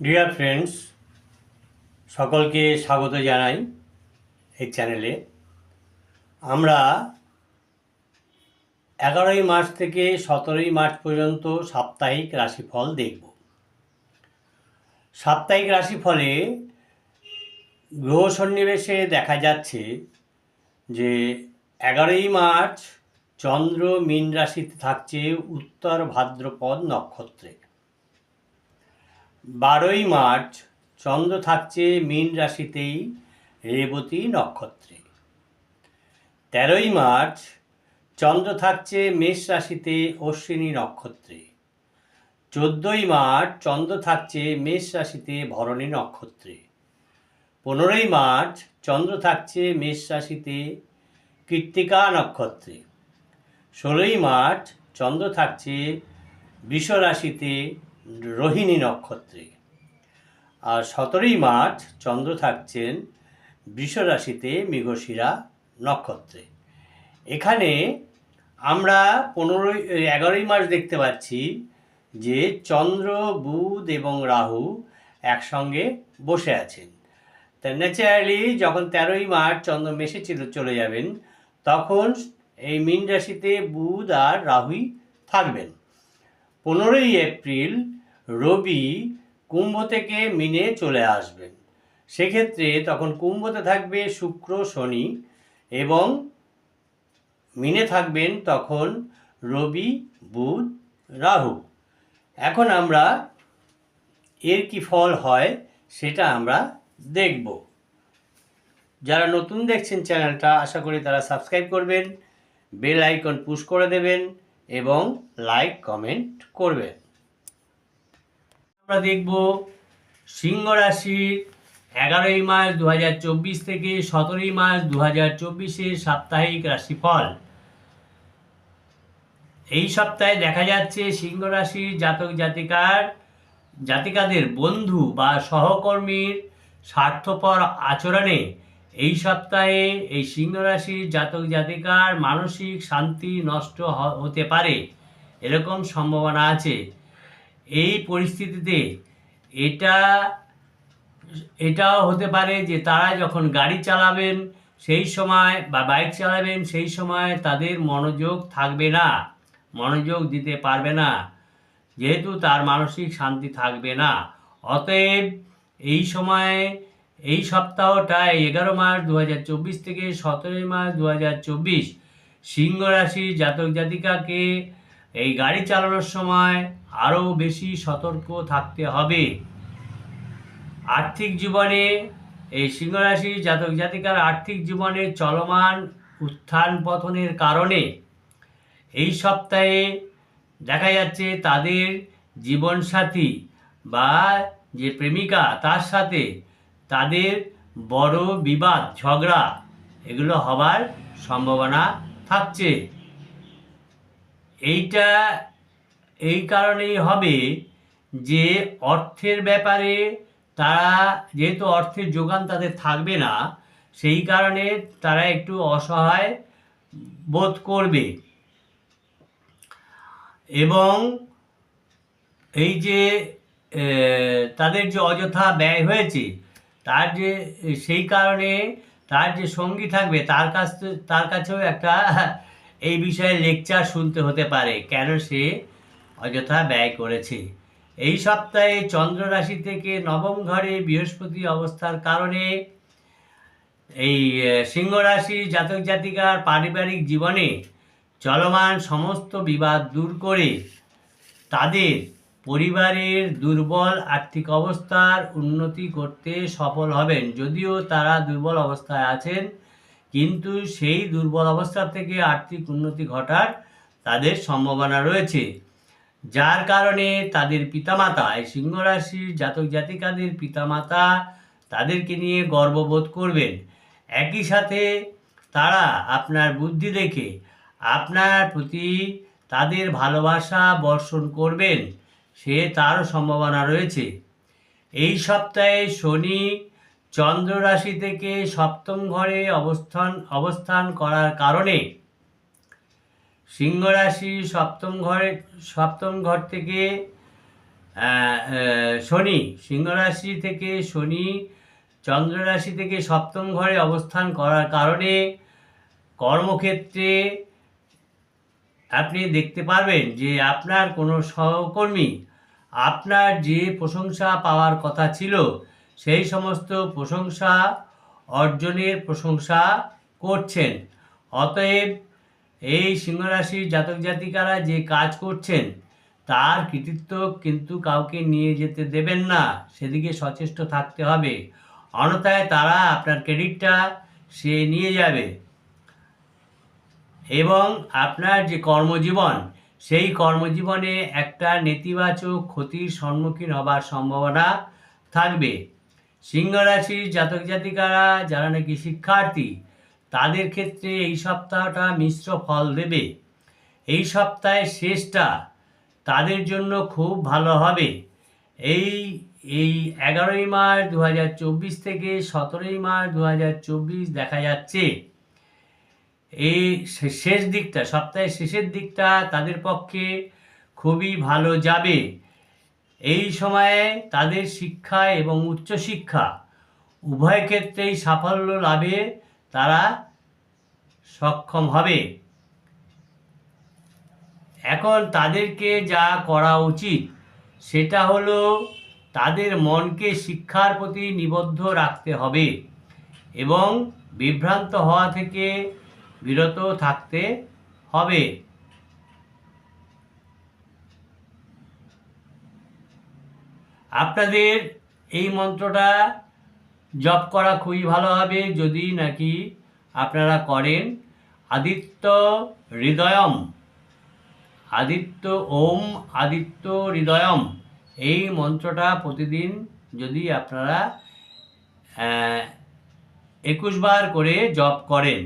Dear friends সকলকে স্বাগত জানাই এই চ্যানেলে আমরা এগারোই মার্চ থেকে সতেরোই মার্চ পর্যন্ত সাপ্তাহিক রাশিফল দেখব। সাপ্তাহিক রাশিফলে গ্রহ সন্নিবেশে দেখা যাচ্ছে যে এগারোই মার্চ চন্দ্র মীন রাশিতে থাকছে উত্তর ভাদ্রপদ নক্ষত্রে। বারোই মার্চ, চন্দ্র থাকছে মীন রাশিতেই, রেবতী নক্ষত্রে। তেরোই মার্চ, চন্দ্র থাকছে মেষ রাশিতে, অশ্বিনী নক্ষত্রে। চোদ্দোই মার্চ, চন্দ্র থাকছে মেষ রাশিতে, ভরণী নক্ষত্রে। পনেরোই মার্চ, চন্দ্র থাকছে মেষ রাশিতে, কৃত্তিকা নক্ষত্রে। ষোলোই মার্চ, চন্দ্র থাকছে বৃষ রাশিতে রোহিণী নক্ষত্রে। আর সতেরোই মার্চ চন্দ্র থাকছেন বৃষ রাশিতে মৃগশিরা নক্ষত্রে। এখানে আমরা পনেরোই, এগারোই মার্চ দেখতে পাচ্ছি যে চন্দ্র, বুধ এবং রাহু একসঙ্গে বসে আছেন। তা ন্যাচারালি যখন তেরোই মার্চ চন্দ্র মেশে ছিল, চলে যাবেন, তখন এই মীন রাশিতে বুধ আর রাহুই থাকবেন। পনেরোই এপ্রিল রবি কুম্ভ থেকে মিনে চলে আসবেন। সেক্ষেত্রে তখন কুম্ভতে থাকবে শুক্র, শনি এবং মিনে থাকবেন তখন রবি, বুধ, রাহু। এখন আমরা এর কি ফল হয় সেটা আমরা দেখব। যারা নতুন দেখছেন চ্যানেলটা, আশা করি তারা সাবস্ক্রাইব করবেন, বেল আইকন পুশ করে দেবেন এবং লাইক, কমেন্ট করবেন। আমরা দেখব সিংহ রাশির এগারোই মার্চ দু হাজার চব্বিশ থেকে সতেরোই মার্চ দু হাজার সাপ্তাহিক রাশিফল। এই সপ্তাহে দেখা যাচ্ছে সিংহ রাশির জাতক জাতিকার, জাতিকাদের বন্ধু বা সহকর্মীর স্বার্থপর আচরণে এই সপ্তাহে এই সিংহ রাশির জাতক জাতিকার মানসিক শান্তি নষ্ট হতে পারে। এরকম সম্ভাবনা আছে। এই পরিস্থিতিতে এটা, এটাও হতে পারে যে তারা যখন গাড়ি চালাবেন সেই সময় বা বাইক চালাবেন সেই সময় তাদের মনোযোগ থাকবে না, মনোযোগ দিতে পারবে না, যেহেতু তার মানসিক শান্তি থাকবে না। অতএব এই সময়ে, এই সপ্তাহটায় এগারো মার্চ দু হাজার চব্বিশ থেকে সতেরোই মার্চ দু হাজার চব্বিশ সিংহ রাশির জাতক জাতিকাকে এই গাড়ি চালানোর সময় আরও বেশি সতর্ক থাকতে হবে। আর্থিক জীবনে এই সিংহ রাশির জাতক জাতিকার আর্থিক জীবনে চলমান উত্থান পতনের কারণে এই সপ্তাহে দেখা যাচ্ছে তাদের জীবনসাথী বা যে প্রেমিকা তার সাথে তাদের বড় বিবাদ, ঝগড়া এগুলো হবার সম্ভাবনা থাকছে। এইটা এই কারণেই হবে যে অর্থের ব্যাপারে তারা যেহেতু অর্থের যোগান তাদের থাকবে না, সেই কারণে তারা একটু অসহায় বোধ করবে। এবং এই যে তাদের যে অযথা ব্যয় হয়েছে, তার যে, সেই কারণে তার যে সঙ্গী থাকবে, তার কাছ, তার কাছেও একটা এই বিষয়ে লেকচার শুনতে হতে পারে। কেন সে অযথা ব্যয় করেছে। এই সপ্তাহে চন্দ্র রাশি থেকে নবম ঘরে বৃহস্পতি অবস্থার কারণে এই সিংহ রাশি জাতক জাতিকার পারিবারিক জীবনে চলমান সমস্ত বিবাদ দূর করে তাদের পরিবারের দুর্বল আর্থিক অবস্থার উন্নতি করতে সফল হবেন। যদিও তারা দুর্বল অবস্থায় আছেন, কিন্তু সেই দুর্বল অবস্থা থেকে আর্থিক উন্নতি ঘটার তাদের সম্ভাবনা রয়েছে। যার কারণে তাদের পিতামাতা, এই সিংহ রাশির জাতক জাতিকাদের পিতামাতা তাদেরকে নিয়ে গর্ববোধ করবেন। একই সাথে তারা আপনার বুদ্ধি দেখে আপনার প্রতি তাদের ভালোবাসা বর্ষণ করবেন, সে তারও সম্ভাবনা রয়েছে। এই সপ্তাহে শনি চন্দ্র রাশি থেকে সপ্তম ঘরে অবস্থান অবস্থান করার কারণে সিংহ রাশি সপ্তম ঘরে, সপ্তম ঘর থেকে শনি সিংহ রাশি থেকে শনি চন্দ্র রাশি থেকে সপ্তম ঘরে অবস্থান করার কারণে কর্মক্ষেত্রে আপনি দেখতে পারবেন যে আপনার কোনো সহকর্মী, আপনার যে প্রশংসা পাওয়ার কথা ছিল, সেই সমস্ত প্রশংসা অর্জনের প্রশংসা করছেন। অতএব এই সিংহরাশির জাতক জাতিকারা যে কাজ করছেন, তার কৃতিত্ব কিন্তু কাউকে নিয়ে যেতে দেবেন না, সেদিকে সচেষ্ট থাকতে হবে। অন্যথায় তারা আপনার ক্রেডিটটা সে নিয়ে যাবে। এবং আপনার যে কর্মজীবন, সেই কর্মজীবনে একটা নেতিবাচক ক্ষতির সম্মুখীন হবার সম্ভাবনা থাকবে। সিংহ রাশির জাতক জাতিকারা, যারা নাকি শিক্ষার্থী তাদের ক্ষেত্রে এই সপ্তাহটা মিশ্র ফল দেবে। এই সপ্তাহের শেষটা তাদের জন্য খুব ভালো হবে। এই এই এগারোই মার্চ দু হাজার চব্বিশ থেকে সতেরোই মার্চ দু হাজার চব্বিশ দেখা যাচ্ছে। এই শেষ দিকটা, সপ্তাহের শেষের দিকটা তাদের পক্ষে খুবই ভালো যাবে। এই সময়ে তাদের শিক্ষা এবং উচ্চশিক্ষা উভয় ক্ষেত্রেই সাফল্য লাভে তারা সক্ষম হবে। এখন তাদেরকে যা করা উচিত, সেটা হলো তাদের মনকে শিক্ষার প্রতি নিবদ্ধ রাখতে হবে এবং বিভ্রান্ত হওয়া থেকে বিরত থাকতে হবে। আপনাদের এই মন্ত্রটা জপ করা খুবই ভালো হবে। যদি নাকি আপনারা করেন, আদিত্য হৃদয়ম, আদিত্য ওম, আদিত্য হৃদয়ম, এই মন্ত্রটা প্রতিদিন যদি আপনারা একুশবার করে জপ করেন